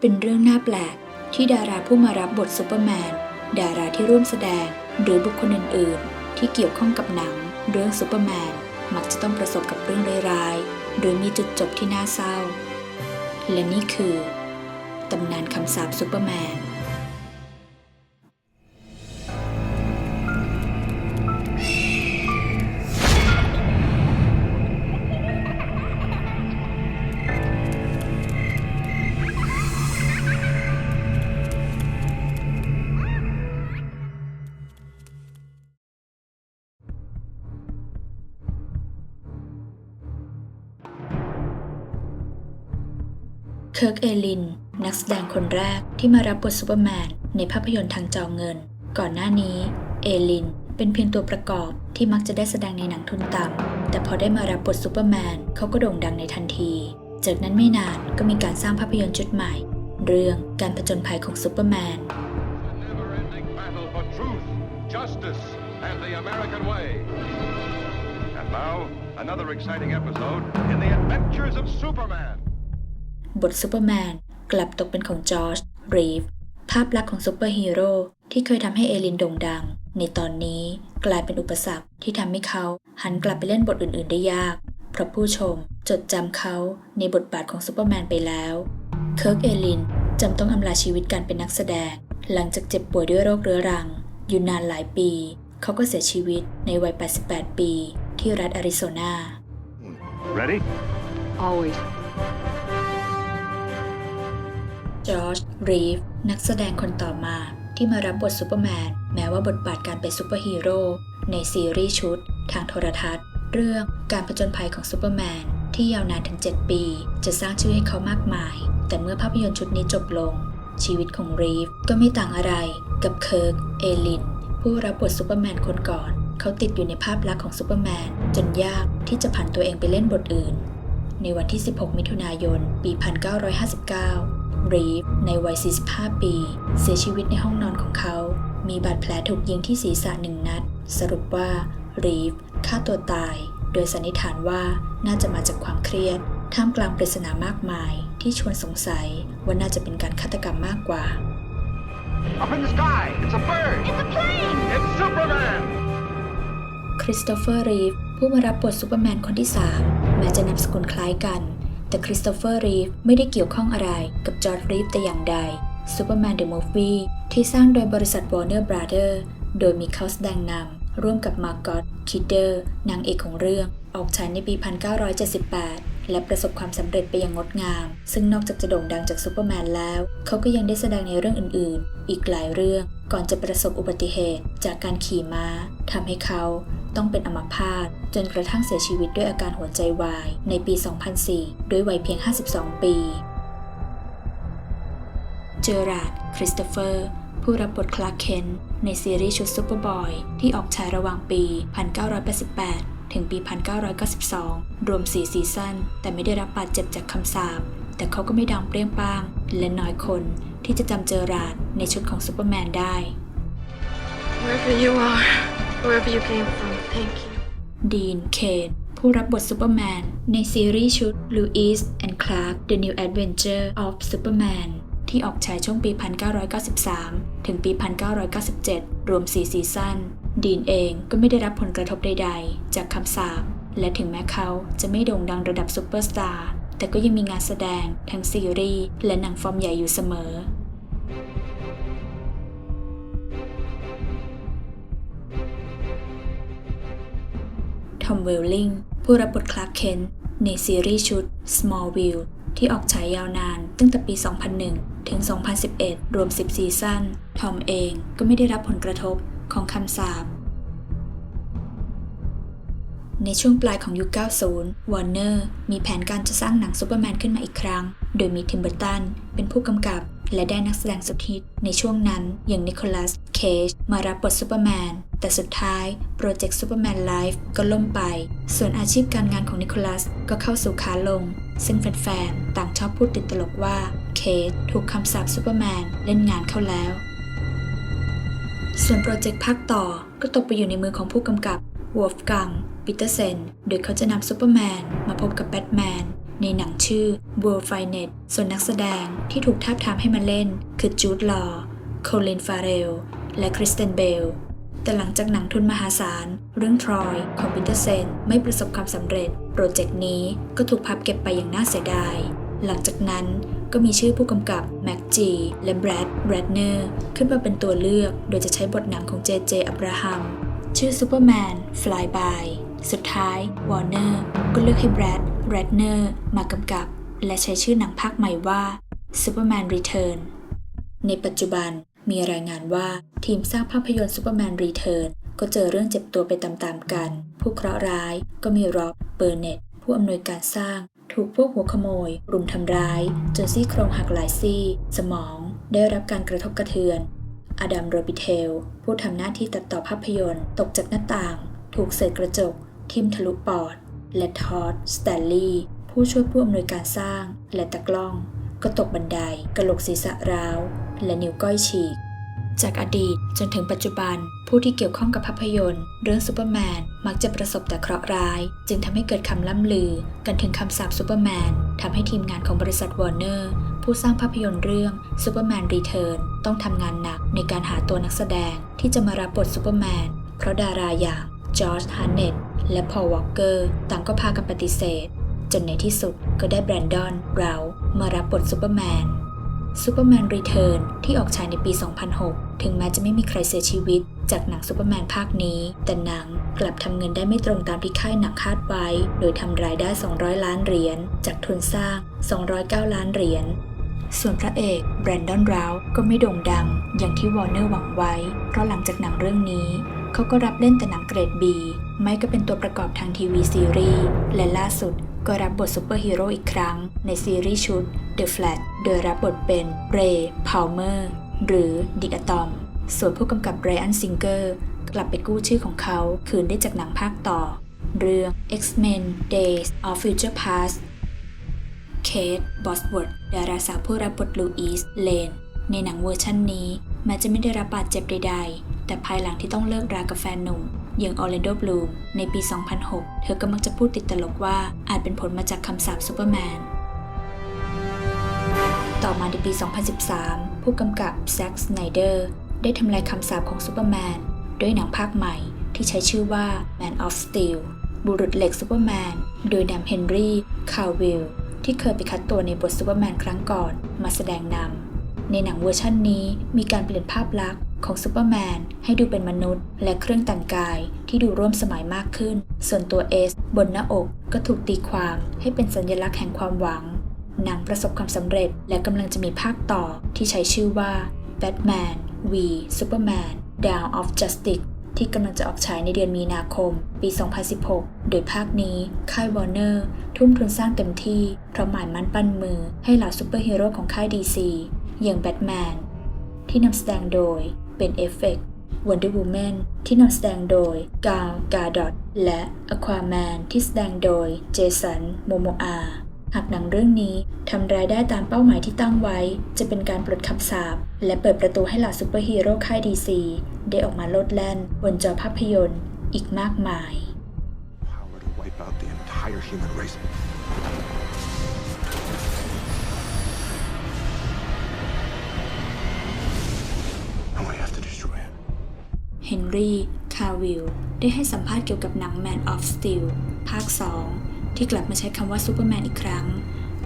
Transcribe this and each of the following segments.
เป็นเรื่องน่าแปลก ที่ดาราผู้มารับบทซูเปอร์แมน ดาราที่ร่วมแสดง หรือบุคคลอื่น ๆ ที่เกี่ยวข้องกับหนัง เรื่องซูเปอร์แมน มักจะต้องประสบกับเรื่องร้ายๆ หรือมีจุดจบที่น่าเศร้า และนี่คือ ตำนานคำสาปซูเปอร์แมน เคิร์กเอลิน นักแสดงคนแรกที่มารับบทซูเปอร์แมนในภาพยนตร์ทางจอเงิน ก่อนหน้านี้ เอลิน เป็นเพียงตัวประกอบที่มักจะได้แสดงในหนังทุนต่ำ แต่พอได้มารับบทซูเปอร์แมนเขาก็โด่งดังในทันที จากนั้นไม่นานก็มีการสร้างภาพยนตร์ชุดใหม่ เรื่องการผจญภัยของซูเปอร์แมน justice and the American way. And now, another exciting episode in the adventures of Superman. บทซูเปอร์แมน กลับตกเป็นของจอร์จรีฟภาพลักษณ์ของซูเปอร์ฮีโร่ที่เคยทำให้เอลินโด่งดัง ในตอนนี้กลายเป็นอุปสรรคที่ทำให้เขาหันกลับไปเล่นบทอื่น ๆ ได้ยาก เพราะผู้ชมจดจำเขาในบทบาทของซูเปอร์แมนไปแล้วเคิร์กเอลินจำต้องอำลาชีวิตการเป็นนักแสดง หลังจากเจ็บป่วยด้วยโรคเรื้อรัง อยู่นานหลายปี เขาก็เสียชีวิตในวัย 88 ปี ที่รัฐอาริโซนา Ready? Always. จอร์จรีฟนักแสดงคนต่อมาที่มารับบทซูเปอร์แมน แม้ว่าบทบาทการเป็นซูเปอร์ฮีโร่ในซีรีส์ชุด ทางโทรทัศน์ เรื่องการผจญภัยของซูเปอร์แมน ที่ยาวนานถึง 7 ปี จะสร้างชื่อให้เขามากมาย แต่เมื่อภาพยนตร์ชุดนี้จบลง ชีวิตของรีฟก็ไม่ต่างอะไรกับเคิร์กเอลิน ผู้รับบทซูเปอร์แมนคนก่อน เขาติดอยู่ในภาพลักษณ์ของซูเปอร์แมน จนยากที่จะผันตัวเองไปเล่นบทอื่น ในวันที่ 16 มิถุนายน ปี 1959 รีฟในวัย 45 ปี เสียชีวิตในห้องนอนของเขา มีบาดแผลถูกยิงที่ศีรษะหนึ่งนัด สรุปว่า รีฟฆ่าตัวตาย โดยสันนิษฐานว่าน่าจะมาจากความเครียด ท่ามกลางปริศนามากมาย ที่ชวนสงสัยว่าน่าจะเป็นการฆาตกรรมมากกว่า Up in the sky! It's a bird! It's a plane! It's Superman! คริสโตเฟอร์รีฟผู้มารับบทซูเปอร์แมนคนที่ 3 แม้จะนามสกุลคล้ายกัน แต่คริสโตเฟอร์รีฟไม่ได้เกี่ยวข้องอะไรกับจอร์จรีฟแต่อย่างใดซูเปอร์แมนเดอะมูฟวี่ที่สร้างโดยบริษัท Warner Brother โดยมีเขาแสดงนำร่วมกับมาร์กอตคิดเดอร์นางเอกของเรื่อง ออกฉายในปี 1978 และประสบความสำเร็จไปอย่างงดงาม ซึ่งนอกจากจะโด่งดังจากซูเปอร์แมนแล้ว เขาก็ยังได้แสดงในเรื่องอื่น ๆ อีกหลายเรื่อง ก่อนจะประสบอุบัติเหตุจากการขี่ม้าทำให้เขา ต้องเป็นอัมพาตจนกระทั่งเสียชีวิตด้วยอาการหัวใจวาย ในปี 2004 ด้วยวัยเพียง 52 ปี เจอราร์ดคริสโตเฟอร์ ผู้รับบทคลาร์กเคนในซีรีส์ชุดซูเปอร์บอยที่ออกฉายระหว่างปี 1988 ถึงปี 1992 รวม 4 ซีซั่นแต่ไม่ได้รับบาดเจ็บจากคำสาปแต่เขาก็ไม่ดังเปรี้ยงป้าง และน้อยคนที่จะจำเจอราร์ดในชุดของซูเปอร์แมนได้ Wherever you are, wherever you came from, thank you. ดีน เคนผู้รับบทซูเปอร์แมน ในซีรีส์ชุด Louis and Clark The New Adventure of Superman ที่ออกฉายช่วงปี 1993 ถึงปี 1997 รวม 4 ซีซั่น ดีนเองก็ไม่ได้รับผลกระทบใดๆ จากคำสาป และถึงแม้เขาจะไม่โด่งดังระดับซูเปอร์สตาร์ แต่ก็ยังมีงานแสดงทั้งซีรีส์และหนังฟอร์มใหญ่อยู่เสมอ ทอมเวลลิงผู้รับบทคลาร์กเคนในซีรีส์ชุด Smallville ที่ออกฉายยาวนานตั้งแต่ปี 2001 ถึง 2011 รวม 10 ซีซั่นทอมเองก็ไม่ได้รับผลกระทบของคำสาป ในช่วงปลายของยุค 90 วอร์เนอร์มีแผนการจะสร้างหนังซูเปอร์แมนขึ้นมาอีกครั้ง โดยมีทิมเบอร์ตันเป็นผู้กำกับ และได้นักแสดงสุดฮิตในช่วงนั้นอย่างนิโคลัส เคจ มารับบทซูเปอร์แมน แต่สุดท้ายโปรเจกต์ซูเปอร์แมนไลฟ์ก็ล่มไป ส่วนอาชีพการงานของนิโคลัสก็เข้าสู่ขาลง ซึ่งแฟนๆ ต่างชอบพูดติดตลกว่า เคจถูกคำสาปซูเปอร์แมนเล่นงานเข้าแล้ว ส่วนโปรเจกต์ภาคต่อก็ตกไปอยู่ในมือของผู้กำกับ วอล์ฟกังปีเตอร์เซนโดยเขาจะนำซูเปอร์แมนมาพบกับแบทแมนในหนังชื่อ World Finest ส่วนนักแสดงที่ถูกทาบทามให้มาเล่น คือจูดลอว์โคลินฟาเรล และคริสเตนเบล แต่หลังจากหนังทุนมหาศาล เรื่องทรอยของปีเตอร์เซนไม่ประสบความสำเร็จ โปรเจกต์นี้ก็ถูกพับเก็บไปอย่างน่าเสียดาย หลังจากนั้นก็มีชื่อผู้กำกับแม็กจีและแบรดแรดเนอร์ขึ้นมาเป็นตัวเลือก โดยจะใช้บทหนังของเจเจอับราฮัม ชื่อซูเปอร์แมน Fly By สุดท้ายวอร์เนอร์ก็เลือกให้แบรดแรดเนอร์มากำกับ และใช้ชื่อหนังภาคใหม่ว่า Superman Return ในปัจจุบันมีรายงานว่าทีมสร้างภาพยนตร์ Superman Return ก็เจอเรื่องเจ็บตัวไปตามๆกัน ผู้เคราะห์ร้ายก็มีร็อบเบอร์เน็ต ผู้อำนวยการสร้าง ถูกพวกหัวขโมย รุมทำร้าย จนซี่โครงหักหลายซี่ สมอง ได้รับการกระทบกระเทือน อดัมโรบิเทล ผู้ทำหน้าที่ตัดต่อภาพยนตร์ ตกจากหน้าต่าง ถูกเศษกระจก ทิ่มทะลุปอด และทอดสแตนลีย์ผู้ช่วยผู้อำนวยการสร้าง และตะกล้อง ก็ตกบันไดกระโหลกศีรษะร้าว และนิ้วก้อยฉีก จากอดีตจนถึงปัจจุบัน ผู้ที่เกี่ยวข้องกับภาพยนตร์ เรื่องซูเปอร์แมนมักจะประสบแต่เคราะห์ร้าย จึงทำให้เกิดคำล่ำลือ กันถึงคำสาปซูเปอร์แมนทำให้ทีมงานของบริษัทวอร์เนอร์ ผู้สร้างภาพยนตร์เรื่องซูเปอร์แมนรีเทิร์นต้องทำงานหนักในการหาตัวนักแสดงที่จะมารับบทซูเปอร์แมนเพราะดาราอย่างจอร์จฮันเนตและพอลวอลเกอร์ต่างก็พากันปฏิเสธ จนในที่สุดก็ได้แบรนดอนเรามารับบทซูเปอร์แมน Superman Return ที่ออกฉายในปี 2006 ถึงแม้จะไม่มีใครเสียชีวิต จากหนังซูเปอร์แมนภาคนี้ แต่หนังกลับทำเงินได้ไม่ตรงตามที่ค่ายหนังคาดไว้ โดยทำรายได้ 200 ล้านเหรียญ จากทุนสร้าง 209 ล้านเหรียญ ส่วนพระเอกแบรนดอนราวก็ไม่โด่งดัง อย่างที่วอร์เนอร์หวังไว้ เพราะหลังจากหนังเรื่องนี้ เขาก็รับเล่นแต่หนังเกรด B ไม่ก็เป็นตัวประกอบทางทีวีซีรีส์และล่าสุดก็รับบทซูเปอร์ฮีโร่อีกครั้ง ในซีรีส์ชุด The Flash โดยรับบทเป็นเรย์พาวเมอร์หรือดิอะตอม ส่วนผู้กำกับไรอันซิงเกอร์กลับไปกู้ชื่อของเขาคืนได้จากหนังภาคต่อ เรื่อง X-Men Days of Future Past เคท บอสเวอร์ด ดาราสาวผู้รับบทลูอีส เลน ในหนังเวอร์ชันนี้แม้จะไม่ได้รับบาดเจ็บใดๆ แต่ภายหลังที่ต้องเลิกรากับแฟนหนุ่มอย่างออร์แลนโดบลูมในปี 2006 เธอก็มักจะพูดติดตลกว่าอาจเป็นผลมาจากคำสาปซูเปอร์แมน ต่อมาในปี 2013 ผู้กำกับแซ็กสไนเดอร์ได้ทำลายคำสาปของซูเปอร์แมนด้วยหนังภาคใหม่ที่ใช้ชื่อว่า Man of Steel บุรุษเหล็กซูเปอร์แมน โดยนำเฮนรี่ คาวิล ที่เคยไปคัดตัวในบทซูเปอร์แมนครั้งก่อนมาแสดงนำ ในหนังเวอร์ชันนี้มีการเปลี่ยนภาพลักษณ์ของซูเปอร์แมนให้ดูเป็นมนุษย์ และเครื่องแต่งกายที่ดูร่วมสมัยมากขึ้น ส่วนตัวเอสบนหน้าอกก็ถูกตีความให้เป็นสัญลักษณ์แห่งความหวัง หนังประสบความสำเร็จและกำลังจะมีภาคต่อที่ใช้ชื่อว่า Batman v Superman Dawn of Justice ที่กำลังจะออกฉายในเดือนมีนาคม ปี 2016 โดยภาคนี้ค่ายวอร์เนอร์ ทุ่มทุนสร้างเต็มที่เพราะหมายมั่นปั้นมือให้เหล่าซูเปอร์ฮีโร่ของค่าย DC อย่างแบทแมนที่นำแสดงโดยเป็นเอฟเฟก Wonder Woman ที่นำแสดงโดยกา l กาดอ t และ Aquaman ที่แสดงโดยเจสันโมโมอา หากหนังเรื่องนี้ทำรายได้ตามเป้าหมายที่ตั้งไว้ จะเป็นการปลดคำสาปและเปิดประตูให้เหล่าซูเปอร์ฮีโร่ค่ายดีซีได้ออกมาโลดแล่น บนจอภาพยนตร์อีกมากมาย power to wipe out the entire human race. And we have to destroy it. เฮนรี่ คาวิล ได้ให้สัมภาษณ์เกี่ยวกับหนัง Man of Steel ภาค 2 ที่กลับมาใช้คำว่าซูเปอร์แมนอีกครั้ง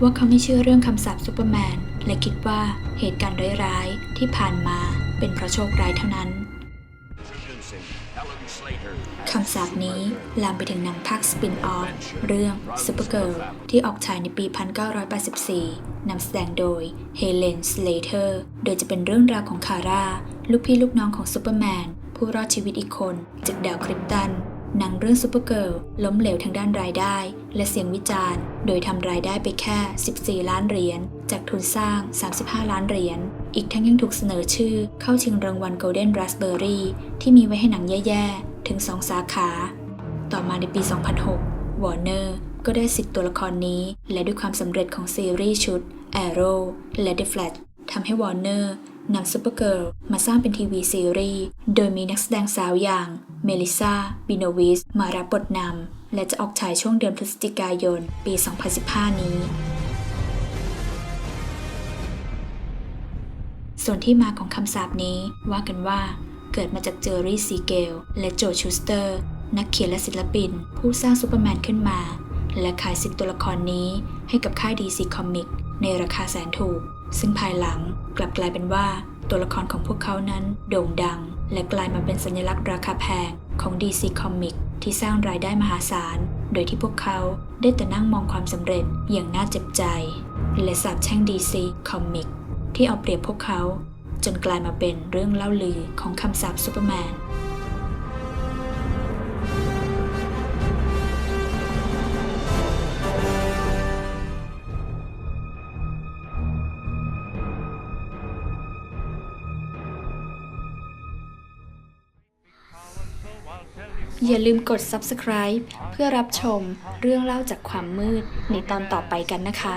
ว่าเขาไม่เชื่อเรื่องคำสาปซูเปอร์แมน และคิดว่าเหตุการณ์ร้ายๆ ที่ผ่านมาเป็นเพราะโชคร้ายเท่านั้นคำสาปนี้ลามไปถึงหนังภาคสปินออฟเรื่อง Supergirl ที่ออกฉายในปี 1984 นำแสดงโดยเฮเลนสเลเทอร์ โดยจะเป็นเรื่องราวของคาร่า ลูกพี่ลูกน้องของซูเปอร์แมน ผู้รอดชีวิตอีกคนจากดาวคริปตัน หนังเรื่อง Supergirl ล้มเหลวทางด้านรายได้ และเสียงวิจารณ์ โดยทำรายได้ไปแค่ 14 ล้านเหรียญ จากทุนสร้าง 35 ล้านเหรียญ อีกทั้งยังถูกเสนอชื่อเข้าชิงรางวัล Golden Raspberry ที่มีไว้ให้หนังแย่ๆ ถึง 2 สาขา ต่อมาในปี 2006 Warner ก็ได้สิทธิ์ตัวละครนี้ และด้วยความสำเร็จของซีรีส์ชุด Arrow และ The Flash ทำให้ Warner นำ Supergirl มาสร้างเป็นทีวีซีรีส์ โดยมีนักแสดงสาวอย่าง เมลิซาบิโนวิส มารับบทนำ และจะออกฉายช่วงเดือนพฤศจิกายน ปี 2015 นี้ ส่วนที่มาของคำสาปนี้ว่ากันว่าเกิดมาจากเจอรี่ซีเกล และโจชูสเตอร์ นักเขียนและศิลปิน ผู้สร้างซูเปอร์แมนขึ้นมา และขายสิทธิ์ตัวละครนี้ให้กับค่ายดีซีคอมิกในราคาแสนถูก ซึ่งภายหลังกลับกลายเป็นว่าตัวละครของพวกเขานั้นโด่งดัง และกลายมาเป็นสัญลักษณ์ราคาแพงของ DC Comic ที่สร้างรายได้มหาศาล โดยที่พวกเขาได้แต่นั่งมองความสำเร็จอย่างน่าเจ็บใจ และสาบแช่ง DC Comic ที่เอาเปรียบพวกเขา จนกลายมาเป็นเรื่องเล่าลือของคำสาปซูเปอร์แมน อย่าลืมกด subscribe เพื่อรับชมเรื่องเล่าจากความมืดในตอนต่อไปกันนะคะ